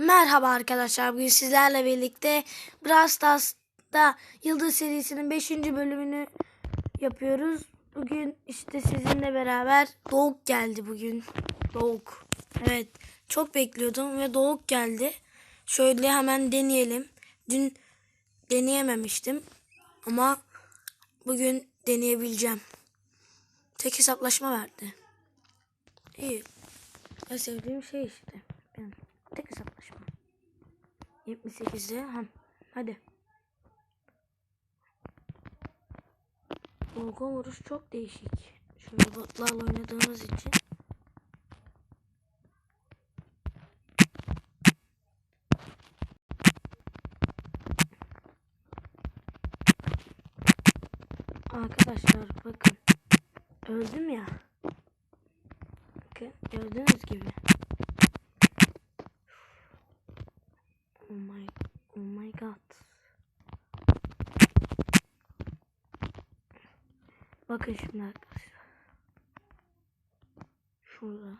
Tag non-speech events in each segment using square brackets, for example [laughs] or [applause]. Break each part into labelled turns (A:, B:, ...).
A: Merhaba arkadaşlar. Bugün sizlerle birlikte Brawl Yıldız serisinin 5. bölümünü yapıyoruz. Bugün işte sizinle beraber Doğuk geldi bugün. Doğuk. Evet. Çok bekliyordum ve Doğuk geldi. Şöyle hemen deneyelim. Dün deneyememiştim. Ama bugün deneyebileceğim. Tek hesaplaşma verdi. İyi. En sevdiğim şey işte. Tek hesaplaşma. 78'de. Ham. Hadi. Logo vuruş çok değişik. Şöyle botlarla oynadığımız için. Arkadaşlar bakın. Öldüm ya. Bakın gördüğünüz gibi. Oh my, oh my god. Bakın şimdi arkadaşlar. Şurada.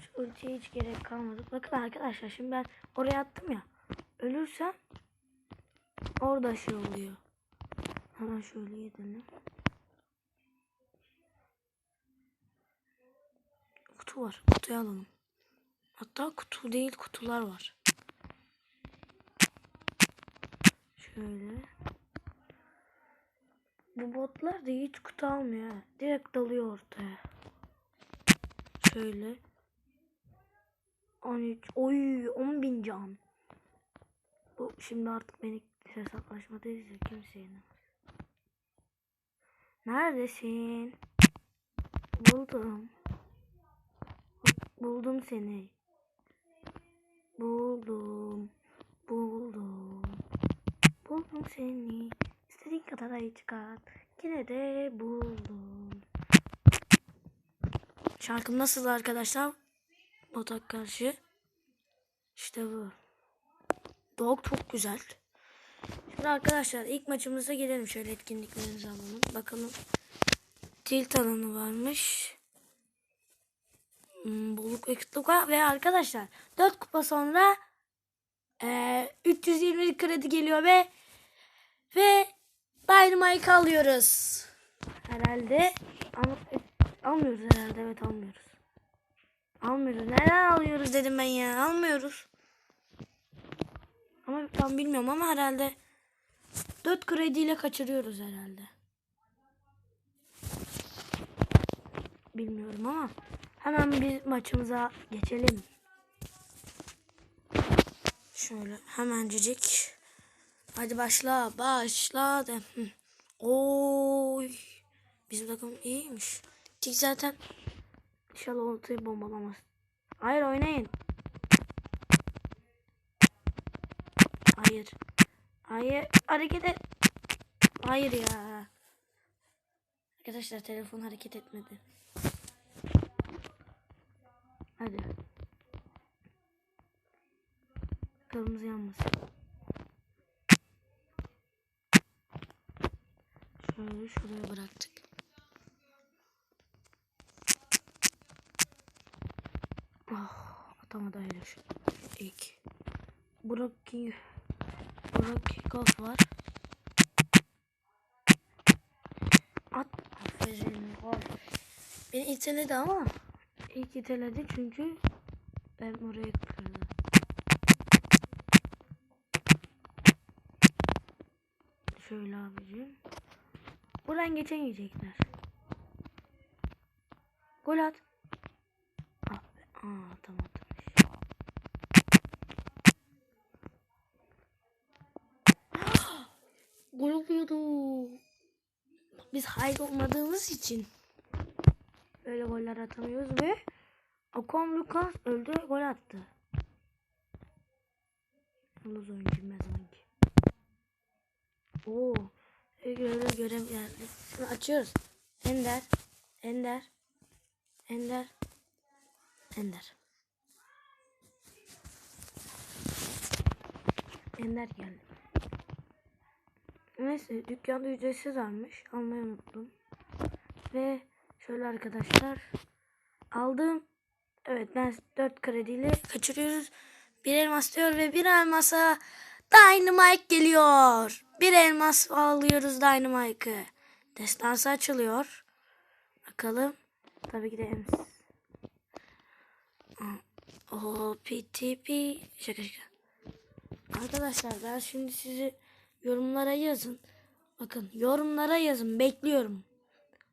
A: Şu ultiye hiç gerek kalmadı. Bakın arkadaşlar şimdi ben oraya attım ya. Ölürsem orada şey oluyor. Hemen şöyle yedelim. Kutu var. Kutuyu alalım. Hatta kutu değil kutular var. Şöyle. Bu botlar da hiç kutu almıyor. Direkt dalıyor ortaya. Şöyle. 13. Oy 10 bin can. Bu şimdi artık beni hesaplaşmadayız ya kimse yenemez. Neredesin? Buldum. Buldum seni. Buldum. Buldum. Buldum seni. İstediğin kadar ay çıkart. Yine de buldum. Şarkım nasıl arkadaşlar? Botak karşı. İşte bu. Dog çok güzel. Şimdi arkadaşlar ilk maçımıza girelim. Şöyle etkinliklerimizi alalım. Bakalım. Tilt alanı varmış. Hmm, kıtlık var. Ve arkadaşlar 4 kupa sonra eee 320 kredi geliyor ve ve Dynamite alıyoruz. Herhalde Al, almıyoruz herhalde evet almıyoruz. Almıyoruz. Neden alıyoruz dedim ben ya. Almıyoruz. Ama tam bilmiyorum ama herhalde 4 krediyle kaçırıyoruz herhalde. Bilmiyorum ama hemen bir maçımıza geçelim. Şöyle hemencecik. Hadi başla. Başla. Hı. Oy. Bizim takım iyiymiş. Tik zaten inşallah ortayı bombalamaz. Hayır oynayın. Hayır. Hayır. Hareket et. Hayır ya. Arkadaşlar telefon hareket etmedi. Hadi. Kırmızı yanmasın. Şöyle şuraya bıraktık. Oh, atamadı hayır. İlk. Burak Burak kickoff var. At. Aferin. Gol. Beni iteledi ama ilk iteledi çünkü ben oraya kırdım. Şöyle abicim. Buradan geçemeyecekler. Gol at. Ah be. Aa atamadım. [gasps] Gol oluyordu. Biz hayır olmadığımız için öyle goller atamıyoruz ve Okan Lucas öldü gol attı. Yalnız oyuncu hangi. Oo. Görev görev geldi. Şimdi açıyoruz. Ender. Ender. Ender. Ender. Ender geldi. Neyse dükkanda ücretsiz almış. Almayı unuttum. Ve Şöyle arkadaşlar. Aldım. Evet ben 4 krediyle kaçırıyoruz. Bir elmas diyor ve bir elmasa Dynamite geliyor. Bir elmas alıyoruz Dynamite'ı. Destansı açılıyor. Bakalım. Tabii ki de ems. O PTP. Şaka şaka. Arkadaşlar ben şimdi sizi yorumlara yazın. Bakın yorumlara yazın. Bekliyorum.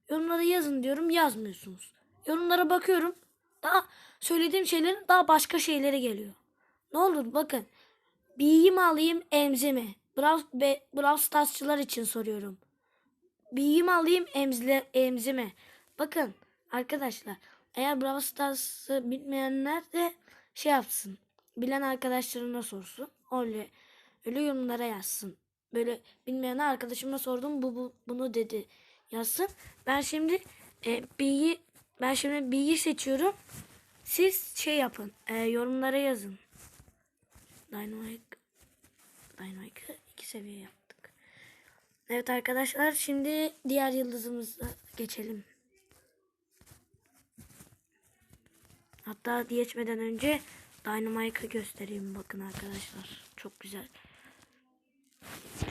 A: Yorumlara yazın diyorum yazmıyorsunuz. Yorumlara bakıyorum. Daha söylediğim şeylerin daha başka şeyleri geliyor. Ne olur bakın. Bilgi mi alayım emzi mi? Brawl, be, Brawl Stars'çılar için soruyorum. Bilgi mi alayım emzile, emzi mi? Bakın arkadaşlar eğer Brawl Stars'ı bilmeyenler de şey yapsın. Bilen arkadaşlarına sorsun. Öyle, öyle yorumlara yazsın. Böyle bilmeyen arkadaşıma sordum bu, bu bunu dedi yazsın. Ben şimdi e, bilgi ben şimdi bilgi seçiyorum. Siz şey yapın. E, yorumlara yazın. Dynamite Dynamite'ı iki seviye yaptık. Evet arkadaşlar şimdi diğer yıldızımıza geçelim. Hatta geçmeden önce Dynamite'ı göstereyim bakın arkadaşlar. Çok güzel.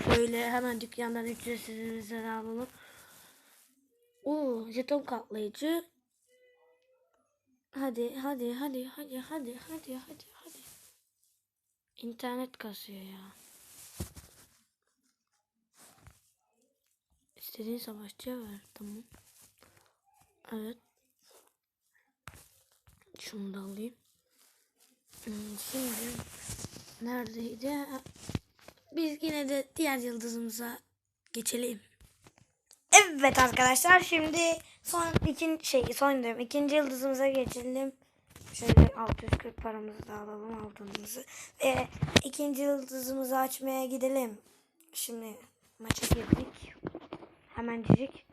A: Şöyle hemen dükkandan ücretsiz alalım. Oo, jeton katlayıcı. Hadi hadi hadi hadi hadi hadi hadi. İnternet kasıyor ya. İstediğin savaşçıya ver. Tamam. Evet. Şunu da alayım. Hmm, Şimdi neredeydi? Biz yine de diğer yıldızımıza geçelim. Evet arkadaşlar şimdi son ikinci şey son diyorum ikinci yıldızımıza geçelim. Şöyle 640 paramızı da alalım altınımızı. Ve ikinci yıldızımızı açmaya gidelim. Şimdi maça girdik. Hemencik.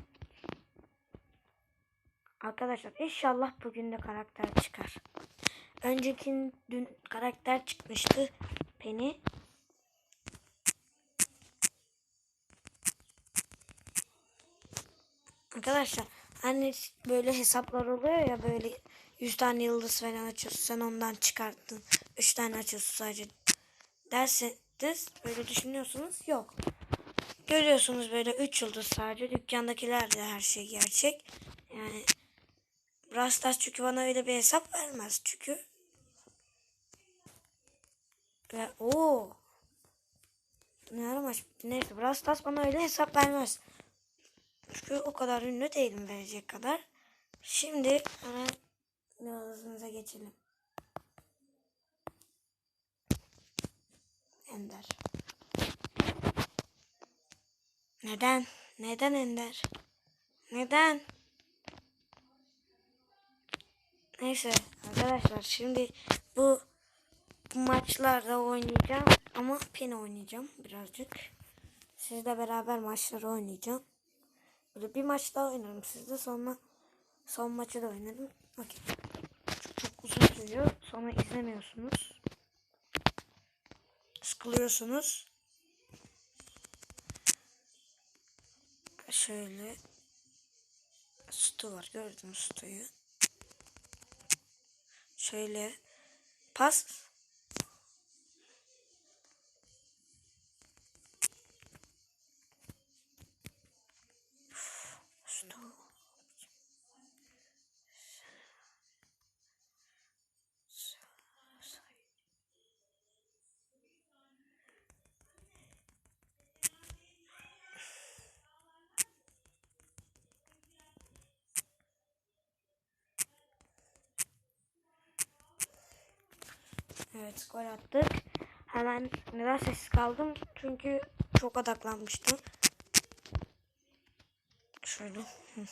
A: Arkadaşlar inşallah bugün de karakter çıkar. Önceki dün karakter çıkmıştı. Penny. Arkadaşlar hani böyle hesaplar oluyor ya böyle 100 tane yıldız falan açıyorsun sen ondan çıkarttın 3 tane açıyorsun sadece derseniz böyle düşünüyorsunuz yok. Görüyorsunuz böyle 3 yıldız sadece dükkandakiler de her şey gerçek. Yani Rastas çünkü bana öyle bir hesap vermez çünkü. Ve o ne ara maç bitti neyse Rastas bana öyle hesap vermez. Çünkü o kadar ünlü değilim verecek kadar. Şimdi hemen yıldızımıza geçelim. Ender. Neden? Neden Ender? Neden? Neyse arkadaşlar şimdi bu, bu maçlarda oynayacağım ama pin oynayacağım birazcık. Sizle beraber maçları oynayacağım. Böyle bir maç daha oynarım sizde sonra son maçı da oynarım. Bakın. Sürüyor. Sonra izlemiyorsunuz. Sıkılıyorsunuz. Şöyle Stu var. Gördüm Stu'yu. Şöyle pas Evet gol attık. Hemen neden sessiz kaldım? Çünkü çok odaklanmıştım. Şöyle. [laughs]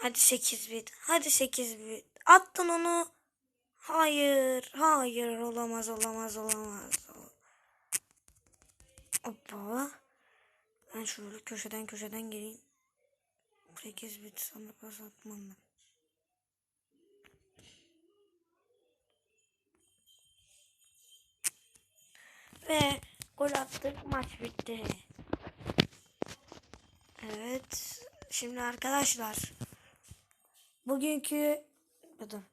A: Hadi 8 bit. Hadi 8 bit. Attın onu. Hayır. Hayır. Olamaz olamaz olamaz. Hoppa. Ben şöyle köşeden köşeden geleyim. 8 bit sana pas atmam ben. Ve gol attık. Maç bitti. Evet. Şimdi arkadaşlar bugünkü pardon,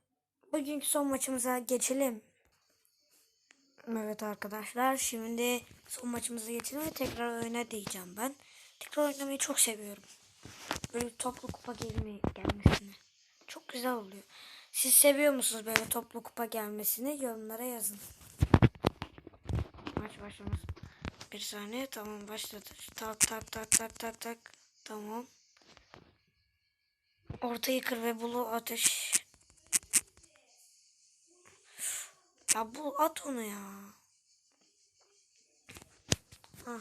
A: bugünkü son maçımıza geçelim. Evet arkadaşlar şimdi son maçımıza geçelim ve tekrar oyuna diyeceğim ben. Tekrar oynamayı çok seviyorum. Böyle toplu kupa gelmeyi, gelmesini. Çok güzel oluyor. Siz seviyor musunuz böyle toplu kupa gelmesini? Yorumlara yazın. Maç başlaması. Bir saniye tamam başladı. Tak tak tak tak tak tak. Tamam. Ortayı kır ve bulu ateş. Ya bu at onu ya. Ha.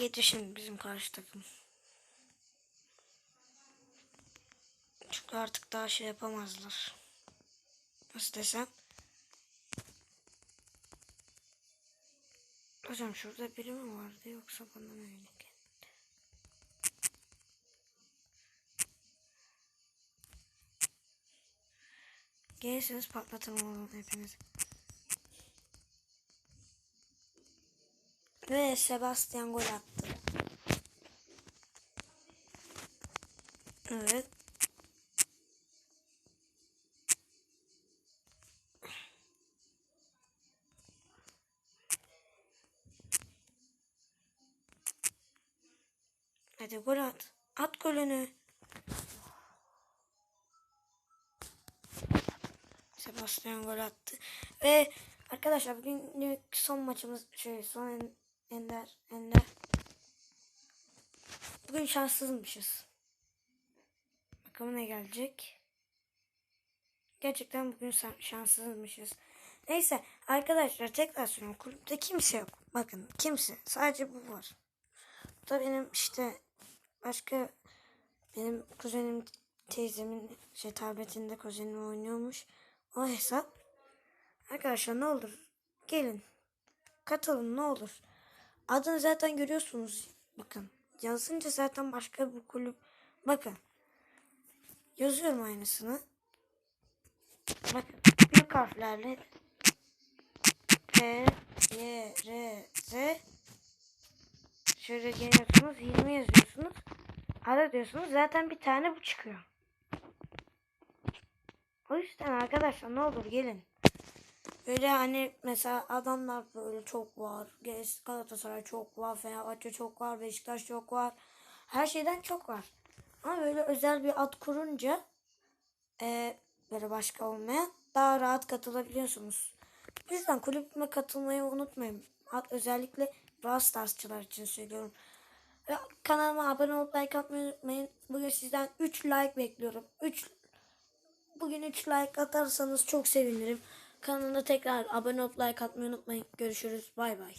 A: Yedi şimdi bizim karşı takım. Çünkü artık daha şey yapamazlar. Nasıl desem. Hocam şurada biri mi vardı yoksa bana mı öyle geldi? Gelirseniz patlatırım oğlum hepinizi. Ve Sebastian gol attı. Evet. Hadi gol at. At golünü. Sebastian gol attı. Ve arkadaşlar bugün son maçımız şey son en, ender ender. Bugün şanssızmışız. Bakalım ne gelecek. Gerçekten bugün şan- şanssızmışız. Neyse arkadaşlar tekrar söylüyorum. Kulüpte kimse yok. Bakın kimse. Sadece bu var. Bu da benim işte başka benim kuzenim teyzemin şey tabletinde kuzenim oynuyormuş. O hesap. Arkadaşlar ne olur gelin. Katılın ne olur. Adını zaten görüyorsunuz. Bakın. Yazınca zaten başka bir kulüp. Bakın. Yazıyorum aynısını. Bakın. Büyük harflerle P, Y, R, Z Şöyle geliyorsunuz 20 yazıyorsunuz. Ara diyorsunuz zaten bir tane bu çıkıyor. O yüzden arkadaşlar ne olur gelin. Böyle hani mesela adamlar böyle çok var. Galatasaray çok var. Fenerbahçe çok var. Beşiktaş çok var. Her şeyden çok var. Ama böyle özel bir ad kurunca e, böyle başka olmayan daha rahat katılabiliyorsunuz. O yüzden kulübüme katılmayı unutmayın. Özellikle Brawl Stars'çılar için söylüyorum. Kanalıma abone olup like atmayı unutmayın. Bugün sizden 3 like bekliyorum. 3 Bugün 3 like atarsanız çok sevinirim. Kanalına tekrar abone olup like atmayı unutmayın. Görüşürüz. Bay bay.